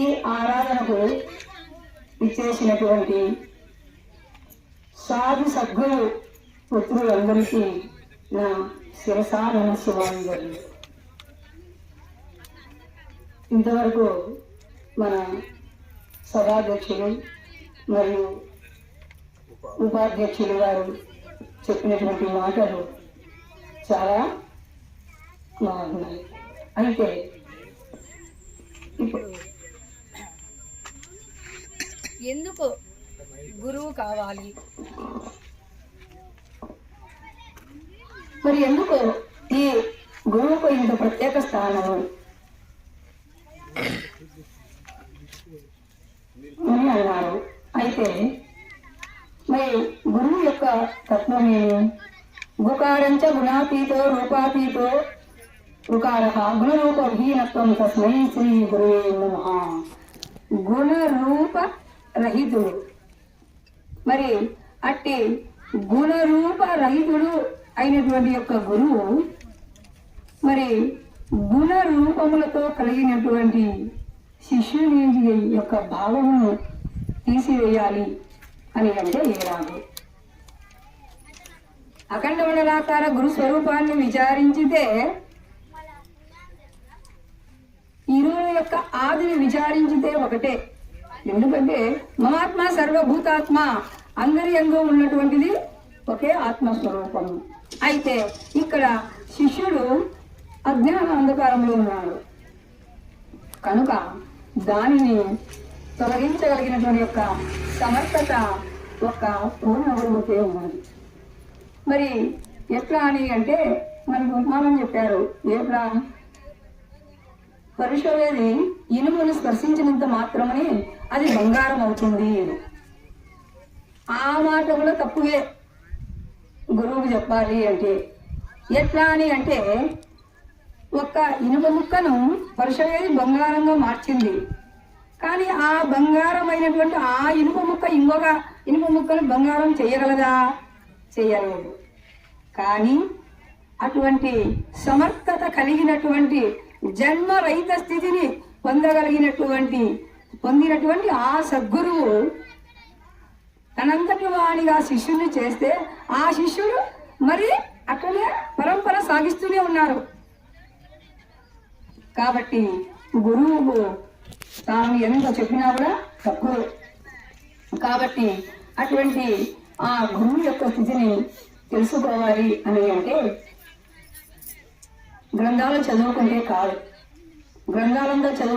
ఈ ఆరాధనకు ఇచ్చేసినటువంటి సాధు సద్గురు పుత్రులందరికీ నా శిరసా శుభాంజలి ఇంతవరకు మన సభాధ్యక్షులు మరియు ఉపాధ్యక్షులు గారు చెప్పినటువంటి మాటలు చాలా బాగున్నాయి. అయితే ఇప్పుడు ఎందుకు గురువు కావాలి? మరి ఎందుకు ఈ గురువుకు ఇంత ప్రత్యేక స్థానము అని అన్నారు. అయితే మరి గురువు యొక్క తత్వం ఏమి? గుకారంచ గుణాతీతో రూపాతీతో రుకార గుణరూప విహీనత్వం తస్మై శ్రీ గురువే నమ. గుణరూప రహితుడు. మరి అట్టి గుణరూప రహితుడు అయినటువంటి యొక్క గురువు మరి గుణ రూపములతో కలిగినటువంటి శిష్యుని యొక్క భావమును తీసివేయాలి అని అంటే ఏరాదు అఖండ మండలాకార గురు స్వరూపాన్ని విచారించితే ఇరువుల యొక్క ఆదిని విచారించితే ఒకటే. ఎందుకంటే మమాత్మ సర్వభూతాత్మ అందరి ఎందు ఉన్నటువంటిది ఒకే ఆత్మస్వరూపము. అయితే ఇక్కడ శిష్యుడు అజ్ఞాన అంధకారంలో ఉన్నాడు. కనుక దానిని తొలగించగలిగినటువంటి యొక్క సమర్థత ఒక పూర్ణ గురువుకే ఉన్నది. మరి ఎట్లా అని అంటే మనకు ఉపమానం చెప్పారు ఎట్లా పరుషవేది ఇనుమును స్పర్శించినంత మాత్రమే అది బంగారం అవుతుంది. ఆ మాట కూడా తప్పువే గురువుకు చెప్పాలి అంటే. ఎట్లా అని అంటే ఒక ఇనుప ముక్కను పరుషవేది బంగారంగా మార్చింది. కానీ ఆ బంగారమైనటువంటి ఆ ఇనుప ముక్క ఇంకొక ఇనుప ముక్కను బంగారం చేయగలదా? చేయలేదు. కానీ అటువంటి సమర్థత కలిగినటువంటి జన్మరహిత స్థితిని పొందగలిగినటువంటి పొందినటువంటి ఆ సద్గురువు తనంతటి వాడిగా శిష్యుని చేస్తే ఆ శిష్యుడు మరి అక్కడే పరంపర సాగిస్తూనే ఉన్నారు. కాబట్టి గురువు తాను ఎంత చెప్పినా కూడా తక్కువ. కాబట్టి అటువంటి ఆ గురువు యొక్క స్థితిని తెలుసుకోవాలి అని అంటే గ్రంథాలు చదువుకుంటే కాదు. గ్రంథాలంతా చదువు